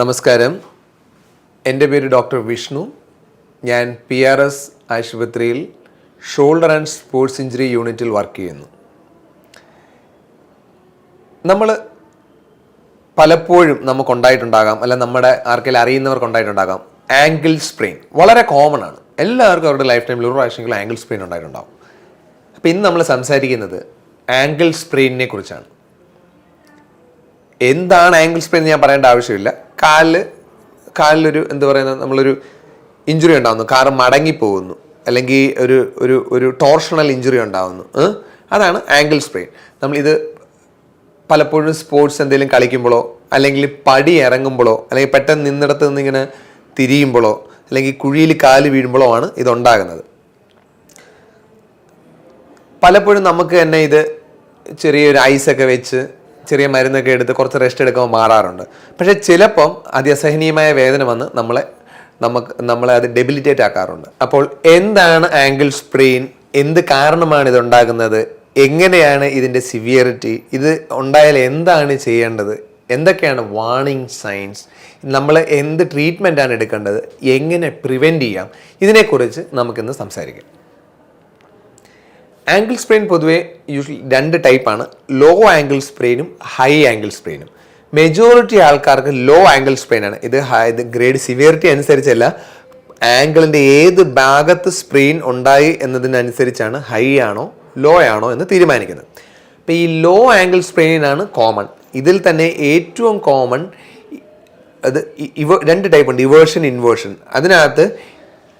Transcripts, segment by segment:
നമസ്കാരം. എന്റെ പേര് ഡോക്ടർ വിഷ്ണു. ഞാൻ പി ആർ എസ് ആശുപത്രിയിൽ ഷോൾഡർ ആൻഡ് സ്പോർട്സ് ഇഞ്ചുറി യൂണിറ്റിൽ വർക്ക് ചെയ്യുന്നു. നമ്മൾ പലപ്പോഴും നമുക്കുണ്ടായിട്ടുണ്ടാകാം അല്ല നമ്മുടെ ആർക്കെങ്കിലും അറിയുന്നവർക്ക് ഉണ്ടായിട്ടുണ്ടാകാം ആംഗിൾ സ്പ്രെയിൻ. വളരെ കോമൺ ആണ്. എല്ലാവർക്കും അവരുടെ ലൈഫ് ടൈമിൽ ഒരു പ്രാവശ്യമെങ്കിലും ആംഗിൾ സ്പ്രെയിൻ ഉണ്ടായിട്ടുണ്ടാകും അപ്പോൾ ഇന്ന് നമ്മൾ സംസാരിക്കുന്നത് ആംഗിൾ സ്പ്രെയിനിനെ കുറിച്ചാണ്. എന്താണ് ആംഗിൾ സ്പ്രെയിൻ ഞാൻ പറയേണ്ട ആവശ്യമില്ല. കാലിൽ കാലിലൊരു എന്താ പറയുന്നത് നമ്മളൊരു ഇഞ്ചുറി ഉണ്ടാകുന്നു കാറ് മടങ്ങിപ്പോകുന്നു. അല്ലെങ്കിൽ ഒരു ഒരു ഒരു ടോർഷണൽ ഇഞ്ചുറി ഉണ്ടാകുന്നു? അതാണ് ആംഗിൾ സ്പ്രെയിൻ നമ്മളിത് പലപ്പോഴും സ്പോർട്സ് എന്തെങ്കിലും കളിക്കുമ്പോഴോ അല്ലെങ്കിൽ പടി ഇറങ്ങുമ്പോഴോ അല്ലെങ്കിൽ പെട്ടെന്ന് നിന്നിടത്ത് നിന്ന് ഇങ്ങനെ തിരിയുമ്പോഴോ അല്ലെങ്കിൽ കുഴിയിൽ കാൽ വീഴുമ്പോഴോ ആണ് ഇതുണ്ടാകുന്നത് പലപ്പോഴും നമുക്ക് തന്നെ ഇത് ചെറിയൊരു ഐസൊക്കെ വെച്ച് ചെറിയ മരുന്നൊക്കെ എടുത്ത് കുറച്ച് റെസ്റ്റ് എടുക്കുമ്പോൾ മാറാറുണ്ട്. പക്ഷേ ചിലപ്പം അതിഅസഹനീയമായ വേദന വന്ന് നമ്മളെ നമുക്ക് നമ്മളെ അത് ഡെബിലിറ്റേറ്റ് ആക്കാറുണ്ട്. അപ്പോൾ എന്താണ് ആംഗിൾ സ്പ്രെയിൻ എന്ത് കാരണമാണ് ഇതുണ്ടാകുന്നത്? എങ്ങനെയാണ് ഇതിന്റെ സിവിയറിറ്റി ഇത് ഉണ്ടായാൽ എന്താണ് ചെയ്യേണ്ടത്? എന്തൊക്കെയാണ് വാർണിംഗ് സൈൻസ് നമ്മൾ എന്ത് ട്രീറ്റ്മെന്റാണ് എടുക്കേണ്ടത്? എങ്ങനെ പ്രിവെന്റ് ചെയ്യാം? ഇതിനെക്കുറിച്ച് നമുക്കിന്ന് സംസാരിക്കാം. ആംഗിൾ സ്പ്രെയിൻ പൊതുവേ യൂഷ്വലി രണ്ട് ടൈപ്പാണ് ലോ ആംഗിൾ സ്പ്രെയിനും ഹൈ ആംഗിൾ സ്പ്രെയിനും മെജോറിറ്റി ആൾക്കാർക്ക് ലോ ആംഗിൾ സ്പ്രെയിൻ ആണ്. ഇത് ഹൈ ഇത് ഗ്രേഡ് സിവിയറിറ്റി അനുസരിച്ചല്ല. ആംഗിളിന്റെ ഏത് ഭാഗത്ത് സ്പ്രെയിൻ ഉണ്ടായി എന്നതിനനുസരിച്ചാണ് ഹൈ ആണോ ലോ ആണോ എന്ന് തീരുമാനിക്കുന്നത്. അപ്പോൾ ഈ ലോ ആംഗിൾ സ്പ്രെയിനാണ് കോമൺ ഇതിൽ തന്നെ ഏറ്റവും കോമൺ അത് ഇവ രണ്ട് ടൈപ്പ് ഉണ്ട്. ഇവേർഷൻ ഇൻവേർഷൻ അതിനകത്ത്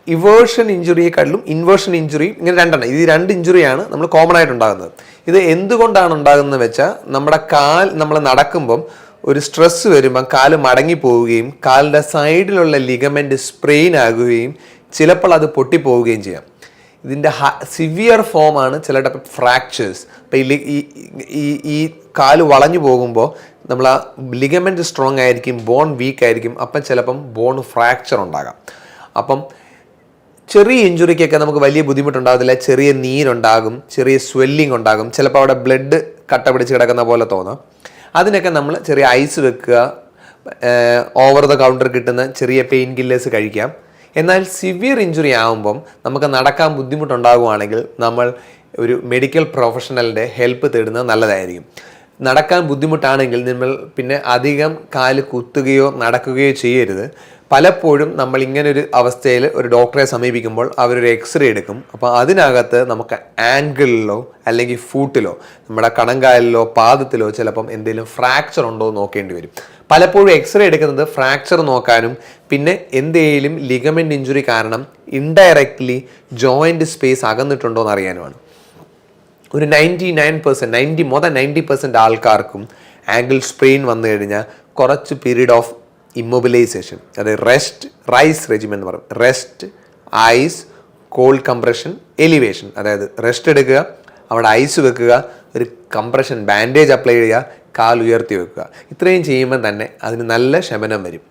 ഇവേർഷൻ ഇഞ്ചുറിയെക്കാട്ടിലും ഇൻവേർഷൻ ഇഞ്ചുറി ഇങ്ങനെ രണ്ടെണ്ണം. ഇത് രണ്ട് ഇഞ്ചുറിയാണ് നമ്മൾ കോമൺ ആയിട്ട് ഉണ്ടാകുന്നത്. ഇത് എന്തുകൊണ്ടാണ് ഉണ്ടാകുന്നത് വെച്ചാൽ നമ്മുടെ കാൽ നമ്മൾ നടക്കുമ്പം ഒരു സ്ട്രെസ് വരുമ്പം കാൽ മടങ്ങി പോവുകയും കാലിന്റെ സൈഡിലുള്ള ലിഗമെന്റ് സ്പ്രെയിൻ ആകുകയും ചിലപ്പോൾ അത് പൊട്ടിപ്പോവുകയും ചെയ്യാം. ഇതിന്റെ സിവിയർ ഫോമാണ് ചില ഫ്രാക്ചേഴ്സ് അപ്പം ഈ ലി- ഈ- ഈ ഈ കാൽ വളഞ്ഞു പോകുമ്പോൾ നമ്മൾ ആ ലിഗമെന്റ് സ്ട്രോങ് ആയിരിക്കും ബോൺ വീക്ക് ആയിരിക്കും അപ്പം ചിലപ്പം ബോൺ ഫ്രാക്ചർ ഉണ്ടാകാം. അപ്പം ചെറിയ ഇഞ്ചുറിക്കൊക്കെ നമുക്ക് വലിയ ബുദ്ധിമുട്ടുണ്ടാകത്തില്ല ചെറിയ നീരുണ്ടാകും ചെറിയ സ്വെല്ലിംഗ് ഉണ്ടാകും. ചിലപ്പോൾ അവിടെ ബ്ലഡ് കട്ട പിടിച്ച് കിടക്കുന്ന പോലെ തോന്നാം. അതിനൊക്കെ നമ്മൾ ചെറിയ ഐസ് വെക്കുക ഓവർ ദ കൗണ്ടർ കിട്ടുന്ന ചെറിയ പെയിൻ കില്ലേഴ്സ് കഴിക്കാം. എന്നാൽ സിവിയർ ഇഞ്ചുറി ആകുമ്പം നമുക്ക് നടക്കാൻ ബുദ്ധിമുട്ടുണ്ടാകുവാണെങ്കിൽ നമ്മൾ ഒരു മെഡിക്കൽ പ്രൊഫഷണലിന്റെ ഹെൽപ്പ് തേടുന്നത് നല്ലതായിരിക്കും. നടക്കാൻ ബുദ്ധിമുട്ടാണെങ്കിൽ നമ്മൾ പിന്നെ അധികം കാൽ കുത്തുകയോ നടക്കുകയോ ചെയ്യരുത്. പലപ്പോഴും നമ്മൾ ഇങ്ങനൊരു അവസ്ഥയിൽ ഒരു ഡോക്ടറെ സമീപിക്കുമ്പോൾ അവരൊരു എക്സ്റേ എടുക്കും. അപ്പോൾ അതിനകത്ത് നമുക്ക് ആംഗിളിലോ അല്ലെങ്കിൽ ഫൂട്ടിലോ നമ്മുടെ കണങ്കാലിലോ പാദത്തിലോ ചിലപ്പം എന്തെങ്കിലും ഫ്രാക്ചർ ഉണ്ടോ എന്ന് നോക്കേണ്ടി വരും. പലപ്പോഴും എക്സ്റേ എടുക്കുന്നത് ഫ്രാക്ചർ നോക്കാനും പിന്നെ എന്തെങ്കിലും ലിഗമെന്റ് ഇഞ്ചുറി കാരണം ഇൻഡയറക്റ്റ്ലി ജോയിന്റ് സ്പേസ് അകന്നിട്ടുണ്ടോ എന്ന് അറിയാനുമാണ്. ഒരു ninety nine percent ninety more ninety percent ആൾക്കാർക്കും ആംഗിൾ സ്പ്രെയിൻ വന്നു കഴിഞ്ഞാൽ കുറച്ച് പീരീഡ് ഓഫ് ഇമ്മൊബിലൈസേഷൻ അതായത് റെസ്റ്റ് റൈസ് റെജിമെൻ എന്ന് പറയും. Rest ice cold compression elevation അതായത് റെസ്റ്റ് എടുക്കുക അവിടെ ഐസ് വെക്കുക ഒരു കംപ്രഷൻ ബാൻഡേജ് അപ്ലൈ ചെയ്യുക കാൽ ഉയർത്തി വെക്കുക. ഇത്രയും ചെയ്യുമ്പോൾ തന്നെ അതിന് നല്ല ശമനം വരും.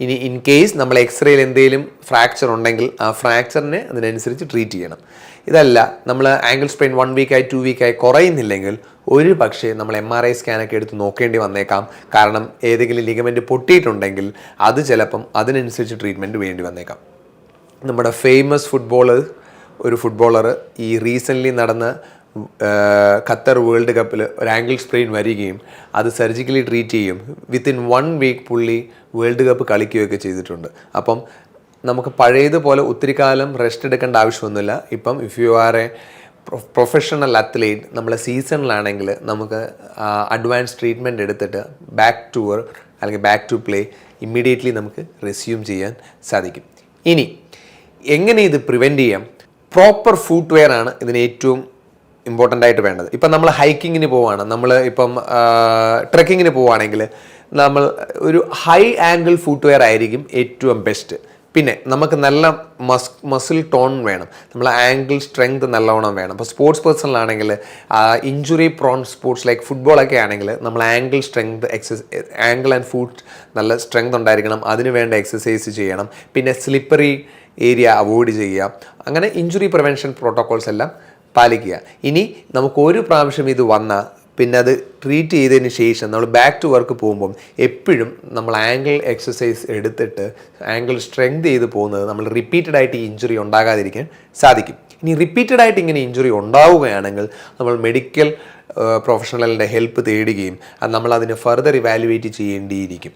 ഇനി ഇൻ കേസ് നമ്മൾ എക്സ്റേയിൽ എന്തെങ്കിലും ഫ്രാക്ചർ ഉണ്ടെങ്കിൽ ആ ഫ്രാക്ചറിനെ അതിനനുസരിച്ച് ട്രീറ്റ് ചെയ്യണം. ഇതല്ല നമ്മൾ ആംഗിൾ സ്പ്രെയിൻ വൺ വീക്കായി ടു വീക്കായി കുറയുന്നില്ലെങ്കിൽ ഒരു പക്ഷേ നമ്മൾ എം ആർ ഐ സ്കാനൊക്കെ എടുത്ത് നോക്കേണ്ടി വന്നേക്കാം. കാരണം ഏതെങ്കിലും ലിഗമെന്റ് പൊട്ടിയിട്ടുണ്ടെങ്കിൽ അത് ചിലപ്പം അതിനനുസരിച്ച് ട്രീറ്റ്മെന്റ് വേണ്ടി വന്നേക്കാം. നമ്മുടെ ഫേമസ് ഫുട്ബോളർ ഒരു ഫുട്ബോളർ ഈ റീസെന്റ്ലി നടന്ന ഖത്തർ വേൾഡ് കപ്പിൽ ഒരു ആംഗിൾ സ്പ്രെയിൻ വരികയും അത് സർജിക്കലി ട്രീറ്റ് ചെയ്യും. വിത്തിൻ വൺ വീക്ക് പുള്ളി വേൾഡ് കപ്പ് കളിക്കുകയൊക്കെ ചെയ്തിട്ടുണ്ട്. അപ്പം നമുക്ക് പഴയതുപോലെ ഒത്തിരി കാലം റെസ്റ്റ് എടുക്കേണ്ട ആവശ്യമൊന്നുമില്ല. ഇപ്പം if you are a professional athlete നമ്മളെ സീസണിലാണെങ്കിൽ നമുക്ക് അഡ്വാൻസ് ട്രീറ്റ്മെന്റ് എടുത്തിട്ട് ബാക്ക് ടു വർക്ക് അല്ലെങ്കിൽ ബാക്ക് ടു പ്ലേ ഇമ്മീഡിയറ്റ്ലി നമുക്ക് റെസ്യൂം ചെയ്യാൻ സാധിക്കും. ഇനി എങ്ങനെ ഇത് പ്രിവെന്റ് ചെയ്യാം? പ്രോപ്പർ ഫുഡ് വെയർ ആണ് ഇതിന് ഏറ്റവും ഇമ്പോർട്ടന്റ് ആയിട്ട് വേണ്ടത്. ഇപ്പം നമ്മൾ ഹൈക്കിങ്ങിന് പോവുകയാണ് നമ്മൾ ഇപ്പം ട്രെക്കിങ്ങിന് പോവുകയാണെങ്കിൽ നമ്മൾ ഒരു ഹൈ ആംഗിൾ ഫുഡ് വെയർ ആയിരിക്കും ഏറ്റവും ബെസ്റ്റ് പിന്നെ നമുക്ക് നല്ല മസ് മസിൽ ടോൺ വേണം. നമ്മൾ ആംഗിൾ സ്ട്രെങ്ത് നല്ലവണ്ണം വേണം. അപ്പോൾ സ്പോർട്സ് പേഴ്സണിലാണെങ്കിൽ ഇഞ്ചുറി പ്രോൺ സ്പോർട്സ് ലൈക്ക് ഫുട്ബോളൊക്കെ ആണെങ്കിൽ നമ്മൾ ankle strength excess ankle and foot നല്ല സ്ട്രെങ്ത് ഉണ്ടായിരിക്കണം. അതിന് വേണ്ട എക്സസൈസ് ചെയ്യണം. പിന്നെ സ്ലിപ്പറി ഏരിയ അവോയ്ഡ് ചെയ്യുക. അങ്ങനെ ഇഞ്ചുറി പ്രിവെൻഷൻ പ്രോട്ടോക്കോൾസ് എല്ലാം പാലിക്കുക. ഇനി നമുക്ക് ഒരു പ്രാവശ്യം ഇത് വന്നാൽ പിന്നെ അത് ട്രീറ്റ് ചെയ്തതിന് ശേഷം നമ്മൾ ബാക്ക് ടു വർക്ക് പോകുമ്പം എപ്പോഴും നമ്മൾ ആംഗിൾ എക്സസൈസ് എടുത്തിട്ട് ആംഗിൾ സ്ട്രെങ്ത് ചെയ്ത് പോകുന്നത് നമ്മൾ റിപ്പീറ്റഡ് ആയിട്ട് ഈ ഇഞ്ചുറി ഉണ്ടാകാതിരിക്കാൻ സാധിക്കും. ഇനി റിപ്പീറ്റഡ് ആയിട്ട് ഇങ്ങനെ ഇഞ്ചുറി ഉണ്ടാവുകയാണെങ്കിൽ നമ്മൾ മെഡിക്കൽ പ്രൊഫഷണലിന്റെ ഹെൽപ്പ് തേടുകയും അത് നമ്മൾ അതിനെ ഫർദർ ഇവാലുവേറ്റ് ചെയ്യേണ്ടിയിരിക്കും.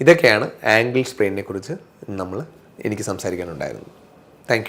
ഇതൊക്കെയാണ് ആംഗിൾ സ്പ്രെയിനെ കുറിച്ച് നമ്മൾ എനിക്ക് സംസാരിക്കാനുണ്ടായിരുന്നത്. താങ്ക്